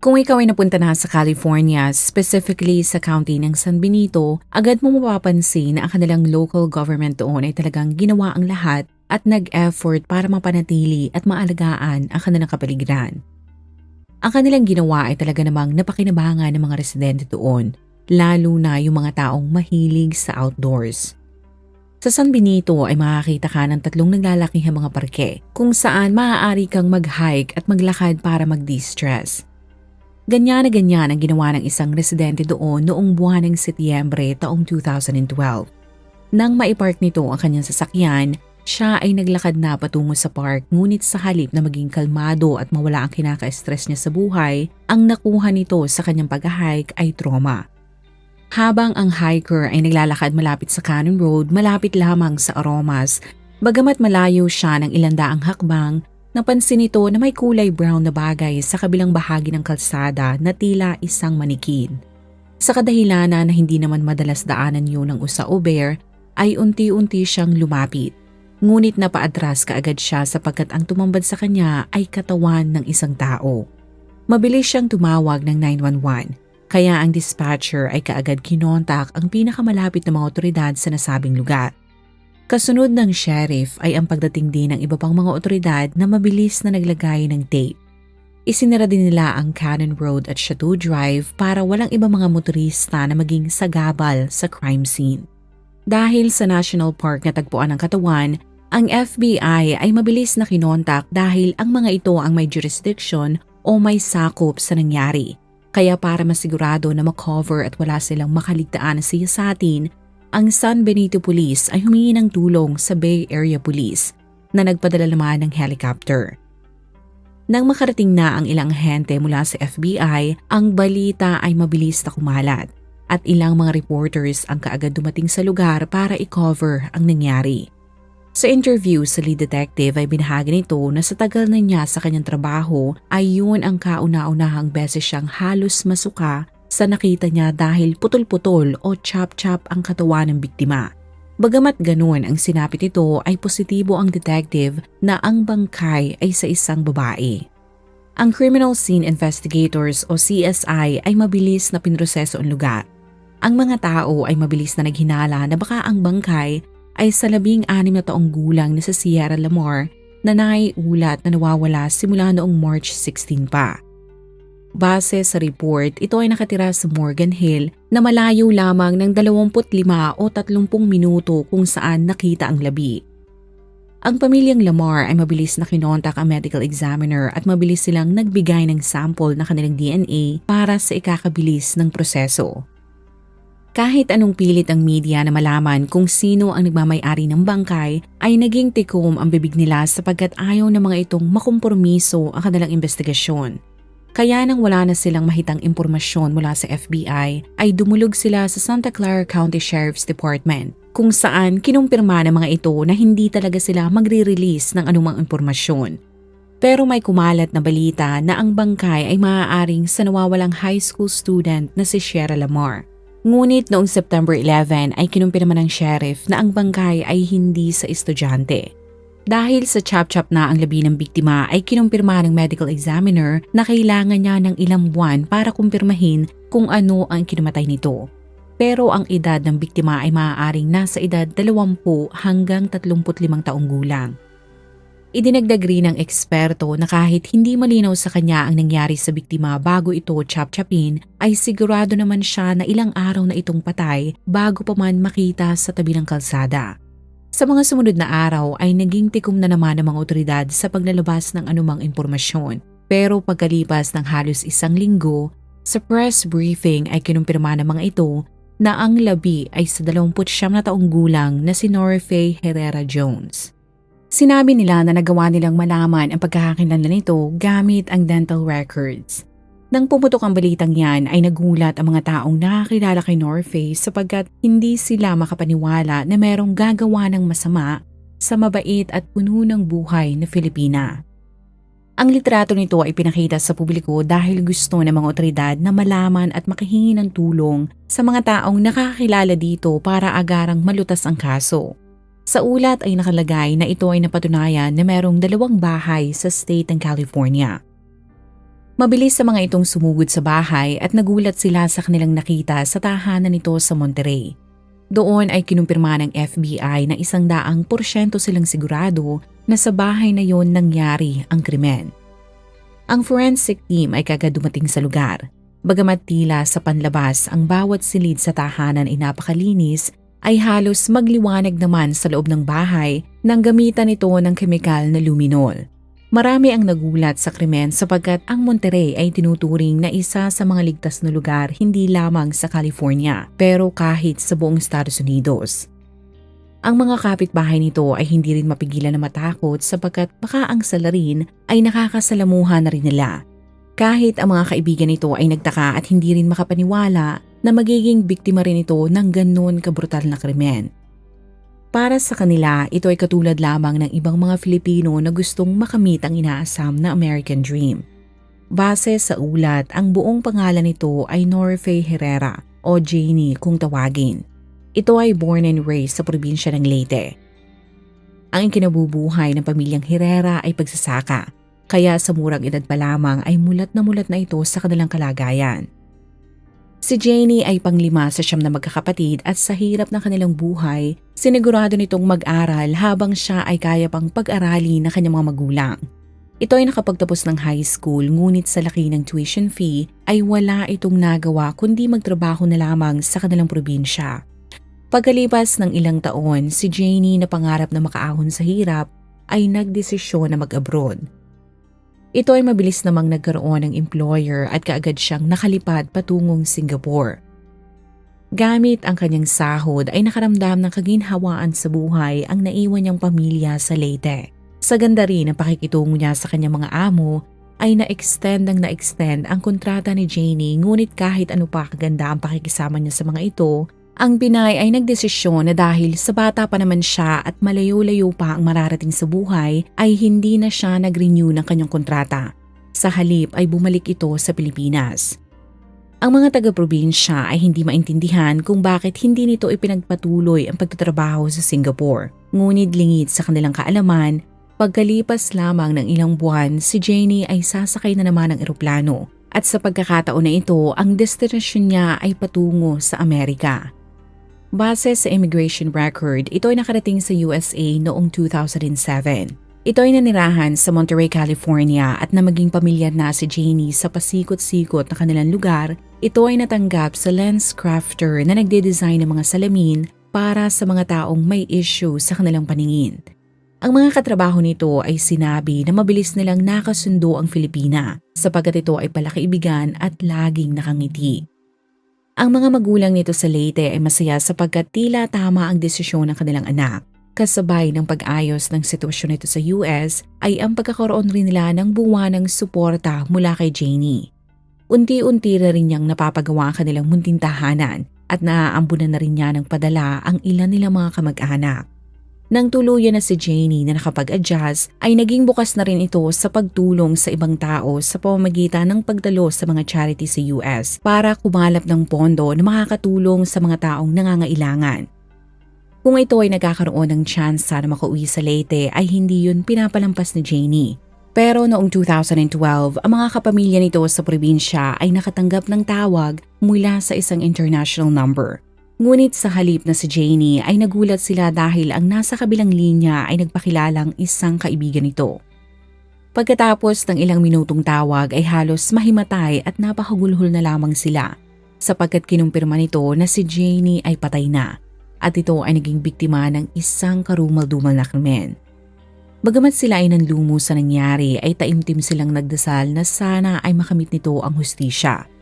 Kung ikaw ay napunta na sa California, specifically sa county ng San Benito, agad mo mapapansin na ang kanilang local government doon ay talagang ginawa ang lahat at nag-effort para mapanatili at maalagaan ang kanilang kapaligiran. Ang kanilang ginawa ay talaga namang napakinabangan ng mga residente doon, lalo na yung mga taong mahilig sa outdoors. Sa San Benito ay makakita ka ng tatlong naglalakihang mga parke kung saan maaari kang mag-hike at maglakad para mag-distress. Ganyan na ganyan ang ginawa ng isang residente doon noong buwan ng Setyembre taong 2012. Nang maipark nito ang kanyang sasakyan, siya ay naglakad na patungo sa park ngunit sa halip na maging kalmado at mawala ang kinaka-stress niya sa buhay, ang nakuha nito sa kanyang pag-hike ay trauma. Habang ang hiker ay naglalakad malapit sa Cannon Road, malapit lamang sa Aromas, bagamat malayo siya ng ilandaang hakbang, Napansin nito na may kulay brown na bagay sa kabilang bahagi ng kalsada na tila isang manikin. Sa kadahilanan na hindi naman madalas daanan yun ng usa o bear, ay unti-unti siyang lumapit. Ngunit napaatras kaagad siya sapagkat ang tumambad sa kanya ay katawan ng isang tao. Mabilis siyang tumawag ng 911, kaya ang dispatcher ay kaagad kinontak ang pinakamalapit na mga otoridad sa nasabing lugar. Kasunod ng sheriff ay ang pagdating din ng iba pang mga otoridad na mabilis na naglagay ng tape. Isinara din nila ang Cannon Road at Chateau Drive para walang iba mga motorista na maging sagabal sa crime scene. Dahil sa National Park na tagpuan ng katawan, ang FBI ay mabilis na kinontak dahil ang mga ito ang may jurisdiction o may sakop sa nangyari. Kaya para masigurado na makover at wala silang makaligtaan na siya sa ang San Benito Police ay humingi ng tulong sa Bay Area Police na nagpadala naman ng helicopter. Nang makarating na ang ilang ahente mula sa FBI, ang balita ay mabilis na kumalat at ilang mga reporters ang kaagad dumating sa lugar para i-cover ang nangyari. Sa interview sa lead detective ay binahagi nito na sa tagal na niya sa kanyang trabaho ay yun ang kauna-unahang beses siyang halos masuka sa nakita niya dahil putol-putol o chop-chop ang katawan ng biktima. Bagamat ganun ang sinapit ito ay positibo ang detective na ang bangkay ay sa isang babae. Ang Criminal Scene Investigators o CSI ay mabilis na pinroseso ang lugar. Ang mga tao ay mabilis na naghinala na baka ang bangkay ay sa labing anim na taong gulang na sa Sierra Lamar na naiulat na nawawala simula noong March 16 pa. Base sa report, ito ay nakatira sa Morgan Hill na malayo lamang ng 25 o 30 minuto kung saan nakita ang labi. Ang pamilyang Lamar ay mabilis na kinontak ang medical examiner at mabilis silang nagbigay ng sample na kanilang DNA para sa ikakabilis ng proseso. Kahit anong pilit ang media na malaman kung sino ang nagmamayari ng bangkay, ay naging tikom ang bibig nila sapagkat ayaw ng mga itong makompromiso ang kanilang investigasyon. Kaya nang wala na silang mahitang impormasyon mula sa FBI, ay dumulog sila sa Santa Clara County Sheriff's Department kung saan kinumpirma ng mga ito na hindi talaga sila magre-release ng anumang impormasyon. Pero may kumalat na balita na ang bangkay ay maaaring sa nawawalang high school student na si Sierra Lamar. Ngunit noong September 11 ay kinumpirma ng sheriff na ang bangkay ay hindi sa estudyante. Dahil sa chop-chop na ang labi ng biktima ay kinumpirma ng medical examiner na kailangan niya ng ilang buwan para kumpirmahin kung ano ang kinumatay nito. Pero ang edad ng biktima ay maaaring nasa edad 20 hanggang 35 taong gulang. Idinagdag rin ng eksperto na kahit hindi malinaw sa kanya ang nangyari sa biktima bago ito chop-chopin, ay sigurado naman siya na ilang araw na itong patay bago pa man makita sa tabi ng kalsada. Sa mga sumunod na araw ay naging tikom na naman ng mga otoridad sa paglalabas ng anumang impormasyon. Pero pagkalipas ng halos isang linggo, Sa press briefing ay kinumpirma ng mga ito na ang labi ay sa 29 na taong gulang na si Norfe Herrera Jones. Sinabi nila na nagawa nilang malaman ang pagkakakilanlan nito gamit ang dental records. Nang pumutok ang balitang yan ay nagulat ang mga taong nakakilala kay Norfe sapagkat hindi sila makapaniwala na merong gagawa ng masama sa mabait at puno ng buhay na Filipina. Ang litrato nito ay pinakita sa publiko dahil gusto ng mga otoridad na malaman at makahingi ng tulong sa mga taong nakakilala dito para agarang malutas ang kaso. Sa ulat ay nakalagay na ito ay napatunayan na merong dalawang bahay sa state ng California. Mabilis sa mga itong sumugod sa bahay at nagulat sila sa kanilang nakita sa tahanan nito sa Monterey. Doon ay kinumpirma ng FBI na isang daang porsyento silang sigurado na sa bahay na yon nangyari ang krimen. Ang forensic team ay kagad dumating sa lugar. Bagamat tila sa panlabas ang bawat silid sa tahanan ay napakalinis, ay halos magliwanag naman sa loob ng bahay nang gamitan ito ng kemikal na luminol. Marami ang nagulat sa krimen sapagkat ang Monterey ay tinuturing na isa sa mga ligtas na lugar hindi lamang sa California pero kahit sa buong Estados Unidos. Ang mga kapitbahay nito ay hindi rin mapigilan na matakot sapagkat baka ang salarin ay nakakasalamuhan na rin nila. Kahit ang mga kaibigan nito ay nagtaka at hindi rin makapaniwala na magiging biktima rin ito ng ganun kabrutal na krimen. Para sa kanila, ito ay katulad lamang ng ibang mga Filipino na gustong makamit ang inaasam na American Dream. Base sa ulat, ang buong pangalan nito ay Norfe Herrera o Janie kung tawagin. Ito ay born and raised sa probinsya ng Leyte. Ang kinabubuhay ng pamilyang Herrera ay pagsasaka, kaya sa murang edad pa lamang ay mulat na mulat na ito sa kanilang kalagayan. Si Janie ay panglima sa siyam na magkakapatid at sa hirap ng kanilang buhay, sinigurado nitong mag-aral habang siya ay kaya pang pag-arali na kanyang mga magulang. Ito ay nakapagtapos ng high school ngunit sa laki ng tuition fee ay wala itong nagawa kundi magtrabaho na lamang sa kanilang probinsya. Pagkalipas ng ilang taon, si Janie na pangarap na makaahon sa hirap ay nagdesisyon na mag-abroad. Ito ay mabilis namang nagkaroon ng employer at kaagad siyang nakalipad patungong Singapore. Gamit ang kanyang sahod ay nakaramdam ng kaginhawaan sa buhay ang naiwan niyang pamilya sa Leyte. Sa ganda rin ang pakikitungo niya sa kanyang mga amo ay na-extend ang na-extend ang kontrata ni Janie ngunit kahit ano pa kaganda ang pakikisama niya sa mga ito ang Pinay ay nagdesisyon na dahil sa bata pa naman siya at malayo-layo pa ang mararating sa buhay ay hindi na siya nag-renew ng kanyang kontrata. Sa halip ay bumalik ito sa Pilipinas. Ang mga taga-probinsya ay hindi maintindihan kung bakit hindi nito ipinagpatuloy ang pagtatrabaho sa Singapore. Ngunit lingit sa kanilang kaalaman, pagkalipas lamang ng ilang buwan, si Janie ay sasakay na naman ng eroplano at sa pagkakataon na ito, ang destinasyon niya ay patungo sa Amerika. Base sa immigration record, ito ay nakarating sa USA noong 2007. Ito ay nanirahan sa Monterey, California at na maging pamilyar na si Janie sa pasikot-sikot na kanilang lugar, ito ay natanggap sa lens crafter na nagde-design ng mga salamin para sa mga taong may issue sa kanilang paningin. Ang mga katrabaho nito ay sinabi na mabilis nilang nakasundo ang Filipina sapagkat ito ay palakaibigan at laging nakangiti. Ang mga magulang nito sa Leyte ay masaya sapagkat tila tama ang desisyon ng kanilang anak. Kasabay ng pag-ayos ng sitwasyon nito sa US ay ang pagkakaroon rin nila ng buwanang suporta mula kay Janie. Unti-unti na rin niyang napapagawa ang kanilang munting tahanan at naaambunan na rin niya ng padala ang ilan nilang mga kamag-anak. Nang tuluyan na si Janie na nakapag-adjust ay naging bukas na rin ito sa pagtulong sa ibang tao sa pamamagitan ng pagdalo sa mga charity sa US para kumalap ng pondo na makakatulong sa mga taong nangangailangan. Kung ito ay nagkakaroon ng chance na makauwi sa Leyte ay hindi yun pinapalampas ni Janie. Pero noong 2012, ang mga kapamilya nito sa probinsya ay nakatanggap ng tawag mula sa isang international number Ngunit sa halip na si Janie ay nagulat sila dahil ang nasa kabilang linya ay nagpakilalang isang kaibigan nito. Pagkatapos ng ilang minutong tawag ay halos mahimatay at napakagulhol na lamang sila sapagkat kinumpirma nito na si Janie ay patay na at ito ay naging biktima ng isang karumal-dumal na krimen. Bagamat sila ay nanlumo sa nangyari ay taimtim silang nagdasal na sana ay makamit nito ang hustisya.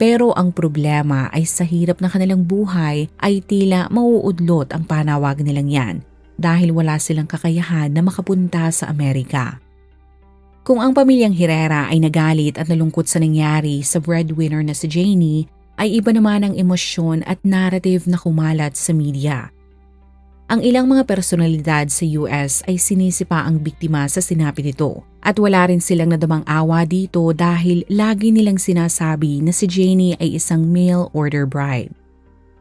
Pero ang problema ay sa hirap na kanilang buhay ay tila mauudlot ang panawag nilang yan dahil wala silang kakayahan na makapunta sa Amerika. Kung ang pamilyang Herrera ay nagalit at nalungkot sa nangyari sa breadwinner na si Janie, ay iba naman ang emosyon at narrative na kumalat sa media. Ang ilang mga personalidad sa US ay sinisipa ang biktima sa sinapi nito at wala rin silang nadamang awa dito dahil lagi nilang sinasabi na si Janie ay isang mail order bride.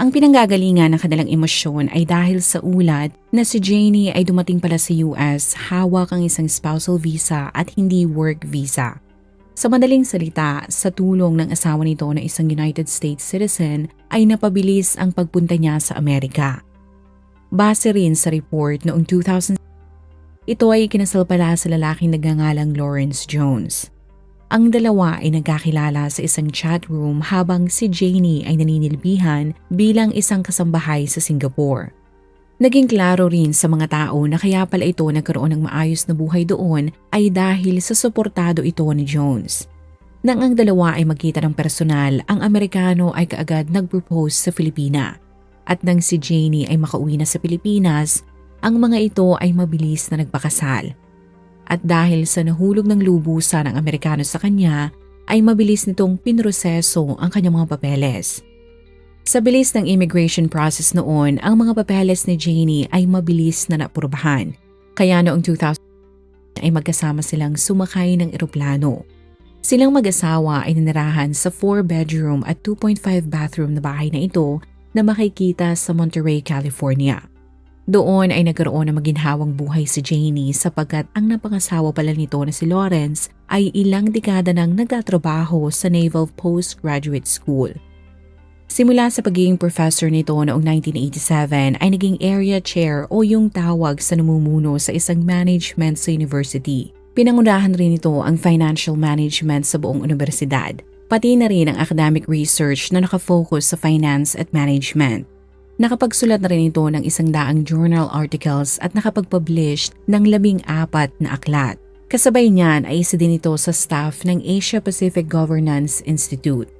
Ang pinanggagalingan ng kanilang emosyon ay dahil sa ulat na si Janie ay dumating pala sa US hawak ang isang spousal visa at hindi work visa. Sa madaling salita, sa tulong ng asawa nito na isang United States citizen ay napabilis ang pagpunta niya sa Amerika. Base rin sa report noong 2000, ito ay kinasal pala sa lalaking nagngangalang Lawrence Jones. Ang dalawa ay nagkakilala sa isang chat room habang si Janie ay naninilbihan bilang isang kasambahay sa Singapore. Naging klaro rin sa mga tao na kaya pala ito nagkaroon ng maayos na buhay doon ay dahil sa suportado ito ni Jones. Nang ang dalawa ay magkita ng personal, ang Amerikano ay kaagad nag-propose sa Filipina. At nang si Janie ay makauwi na sa Pilipinas, ang mga ito ay mabilis na nagpakasal. At dahil sa nahulog ng lubusan ng Amerikano sa kanya, ay mabilis nitong pinroseso ang kanyang mga papeles. Sa bilis ng immigration process noon, ang mga papeles ni Janie ay mabilis na napurbahan. Kaya noong 2000 ay magkasama silang sumakay ng eroplano. Silang mag-asawa ay nanirahan sa 4-bedroom at 2.5 bathroom na bahay na ito na makikita sa Monterey, California. Doon ay nagkaroon ng maginhawang buhay si Janie sapagkat ang napangasawa pala nito na si Lawrence ay ilang dekada nang nagtatrabaho sa Naval Postgraduate School. Simula sa pagiging professor nito noong 1987 ay naging area chair o yung tawag sa namumuno sa isang management sa university. Pinangunahan rin ito ang financial management sa buong universidad pati na rin ang academic research na nakafocus sa finance at management. Nakapagsulat na rin ito ng isang daang journal articles at nakapag-publish ng labing apat na aklat. Kasabay niyan ay isa din ito sa staff ng Asia Pacific Governance Institute.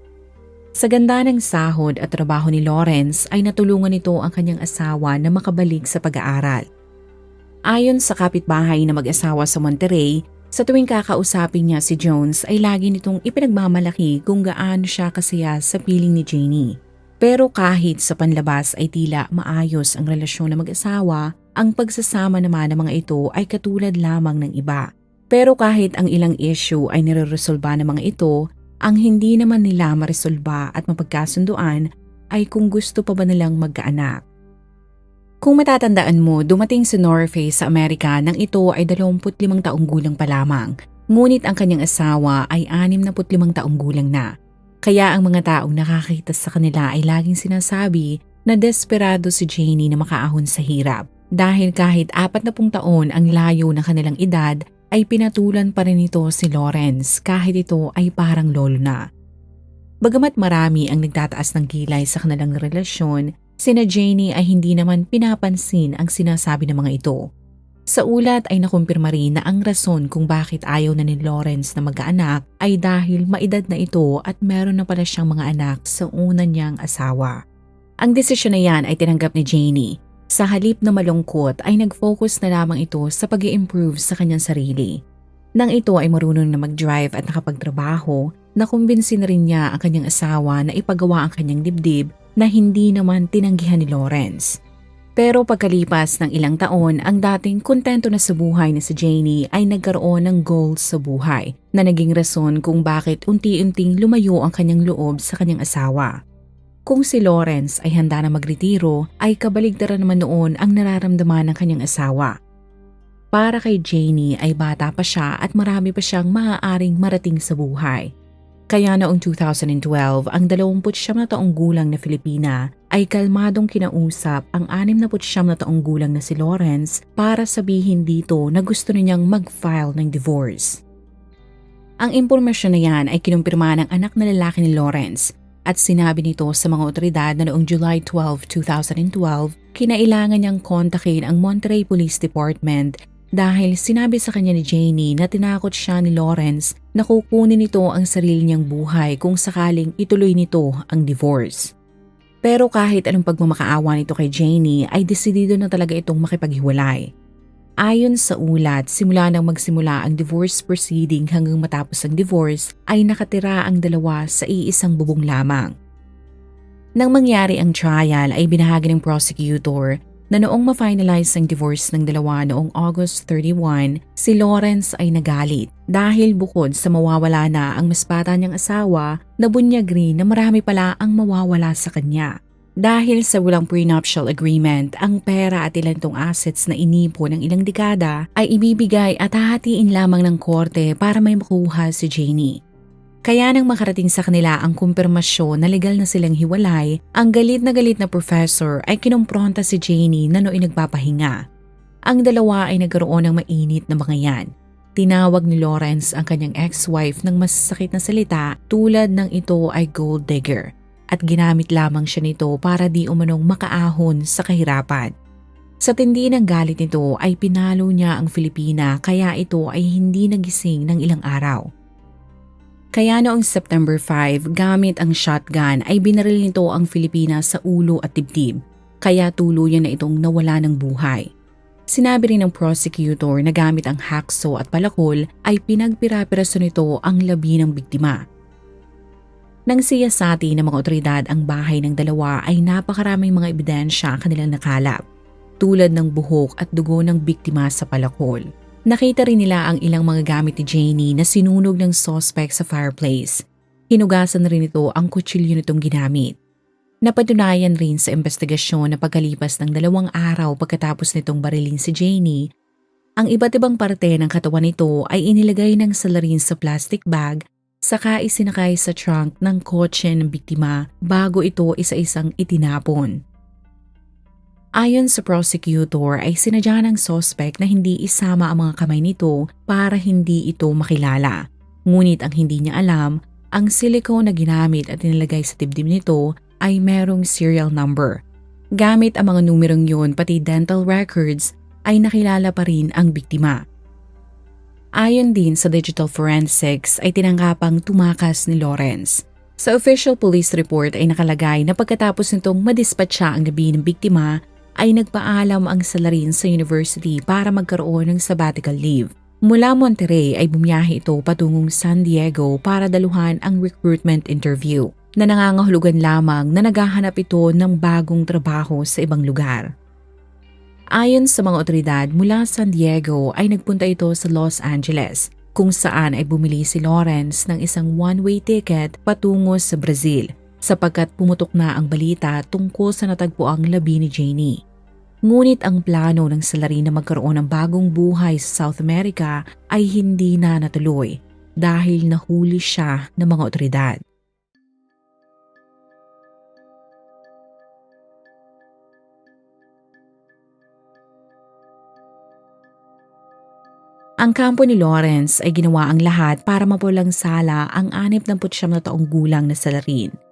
Sa ganda ng sahod at trabaho ni Lawrence ay natulungan nito ang kanyang asawa na makabalik sa pag-aaral. Ayon sa kapitbahay na mag-asawa sa Monterey, sa tuwing kakausapin niya si Jones ay lagi nitong ipinagmamalaki kung gaano siya kasaya sa piling ni Janie. Pero kahit sa panlabas ay tila maayos ang relasyon ng mag-asawa, ang pagsasama naman ng mga ito ay katulad lamang ng iba. Pero kahit ang ilang issue ay nireresolba ng mga ito, ang hindi naman nila maresolba at mapagkasunduan ay kung gusto pa ba nilang magkaanak. Kung matatandaan mo, dumating si Norface sa Amerika nang ito ay 25 taong gulang pa lamang. Ngunit ang kanyang asawa ay 65 taong gulang na. Kaya ang mga taong nakakita sa kanila ay laging sinasabi na desperado si Janie na makaahon sa hirap. Dahil kahit 40 taon ang layo ng kanilang edad, ay pinatulan pa rin ito si Lawrence kahit ito ay parang lolo na. Bagamat marami ang nagtataas ng kilay sa kanilang relasyon, Sina Janie ay hindi naman pinapansin ang sinasabi ng mga ito. Sa ulat ay nakumpirma rin na ang rason kung bakit ayaw na ni Lawrence na magkaanak ay dahil maedad na ito at meron na pala siyang mga anak sa una niyang asawa. Ang desisyon na yan ay tinanggap ni Janie. Sa halip na malungkot ay nag-focus na lamang ito sa pag improve sa kanyang sarili. Nang ito ay marunong na mag-drive at nakapagtrabaho, nakumbinsin na rin niya ang kanyang asawa na ipagawa ang kanyang dibdib na hindi naman tinanggihan ni Lawrence. Pero pagkalipas ng ilang taon, ang dating kontento na sa buhay na si Janie ay nagkaroon ng goals sa buhay na naging rason kung bakit unti-unting lumayo ang kanyang loob sa kanyang asawa. Kung si Lawrence ay handa na magretiro, ay kabaligtaran naman noon ang nararamdaman ng kanyang asawa. Para kay Janie ay bata pa siya at marami pa siyang maaaring marating sa buhay. Kaya noong 2012, ang 29 na taong gulang na Filipina ay kalmadong kinausap ang 69 na taong gulang na si Lawrence para sabihin dito na gusto niyang mag-file ng divorce. Ang impormasyon na yan ay kinumpirma ng anak na lalaki ni Lawrence at sinabi nito sa mga otoridad na noong July 12, 2012, kinailangan niyang kontakin ang Monterey Police Department dahil sinabi sa kanya ni Janie na tinakot siya ni Lawrence na kukunin nito ang sarili niyang buhay kung sakaling ituloy nito ang divorce. Pero kahit anong pagmamakaawa nito kay Janie ay desidido na talaga itong makipaghiwalay. Ayon sa ulat, simula nang magsimula ang divorce proceeding hanggang matapos ang divorce ay nakatira ang dalawa sa iisang bubong lamang. Nang mangyari ang trial ay binahagi ng prosecutor na noong ma-finalize ang divorce ng dalawa noong August 31, si Lawrence ay nagalit dahil bukod sa mawawala na ang mas bata niyang asawa, nabunyag rin na marami pala ang mawawala sa kanya. Dahil sa walang prenuptial agreement, ang pera at ilan tong assets na inipo ng ilang dekada ay ibibigay at hahatiin lamang ng korte para may makuha si Janie. Kaya nang makarating sa kanila ang kumpirmasyon na legal na silang hiwalay, ang galit na galit na professor ay kinumpronta si Janie na nooy nagpapahinga. Ang dalawa ay nagkaroon ng mainit na mga yan. Tinawag ni Lawrence ang kanyang ex-wife ng masasakit na salita tulad ng ito ay gold digger at ginamit lamang siya nito para di umanong makaahon sa kahirapan. Sa tindi ng galit nito ay pinalo niya ang Filipina kaya ito ay hindi nagising ng ilang araw. Kaya noong September 5, gamit ang shotgun ay binaril nito ang Filipina sa ulo at dibdib, kaya tuluyan na itong nawala ng buhay. Sinabi rin ng prosecutor na gamit ang hakso at palakol ay pinagpirapiraso nito ang labi ng biktima. Nang siyasati ng mga otoridad ang bahay ng dalawa ay napakaraming mga ebidensya ang kanilang nakalap, tulad ng buhok at dugo ng biktima sa palakol. Nakita rin nila ang ilang mga gamit ni Janie na sinunog ng suspect sa fireplace. Hinugasan rin ito ang kutsilyo nitong ginamit. Napatunayan rin sa investigasyon na pagkalipas ng dalawang araw pagkatapos nitong barilin si Janie, ang iba't ibang parte ng katawan nito ay inilagay ng salarin sa plastic bag saka isinakay sa trunk ng kotse ng biktima bago ito isa-isang itinapon. Ayon sa prosecutor ay sinadya ng suspect na hindi isama ang mga kamay nito para hindi ito makilala. Ngunit ang hindi niya alam, ang silicone na ginamit at inilagay sa dibdib nito ay merong serial number. Gamit ang mga numerong yun pati dental records ay nakilala pa rin ang biktima. Ayon din sa digital forensics ay tinanggapang tumakas ni Lawrence. Sa official police report ay nakalagay na pagkatapos nitong madispatcha ang gabi ng biktima ay nagpaalam ang salarin sa university para magkaroon ng sabbatical leave. Mula Monterrey ay bumiyahe ito patungong San Diego para daluhan ang recruitment interview na nangangahulugan lamang na naghahanap ito ng bagong trabaho sa ibang lugar. Ayon sa mga otoridad mula San Diego ay nagpunta ito sa Los Angeles kung saan ay bumili si Lawrence ng isang one-way ticket patungo sa Brazil sapagkat pumutok na ang balita tungkol sa natagpuang labi ni Janie. Ngunit ang plano ng salari na magkaroon ng bagong buhay sa South America ay hindi na natuloy dahil nahuli siya ng mga otoridad. Ang kampo ni Lawrence ay ginawa ang lahat para mapulang sala ang 69 na taong gulang na salarin.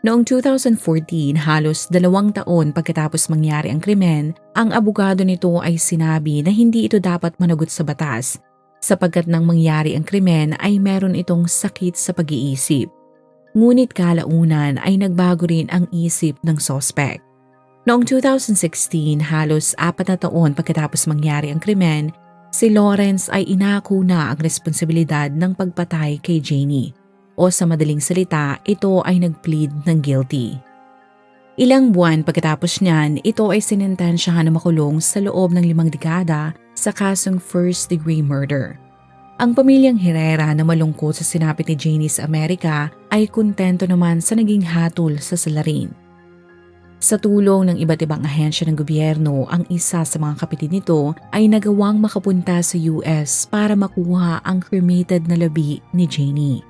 Noong 2014, halos dalawang taon pagkatapos mangyari ang krimen, ang abogado nito ay sinabi na hindi ito dapat managot sa batas sapagkat nang mangyari ang krimen ay meron itong sakit sa pag-iisip. Ngunit kalaunan ay nagbago rin ang isip ng sospek. Noong 2016, halos apat na taon pagkatapos mangyari ang krimen, si Lawrence ay inako na ang responsibilidad ng pagpatay kay Janie o sa madaling salita, ito ay nag-plead ng guilty. Ilang buwan pagkatapos niyan, ito ay sinintensyahan na makulong sa loob ng limang dekada sa kasong first-degree murder. Ang pamilyang Herrera na malungkot sa sinapit ni Janie sa Amerika ay kontento naman sa naging hatol sa salarin. Sa tulong ng iba't ibang ahensya ng gobyerno, ang isa sa mga kapitid nito ay nagawang makapunta sa US para makuha ang cremated na labi ni Janie.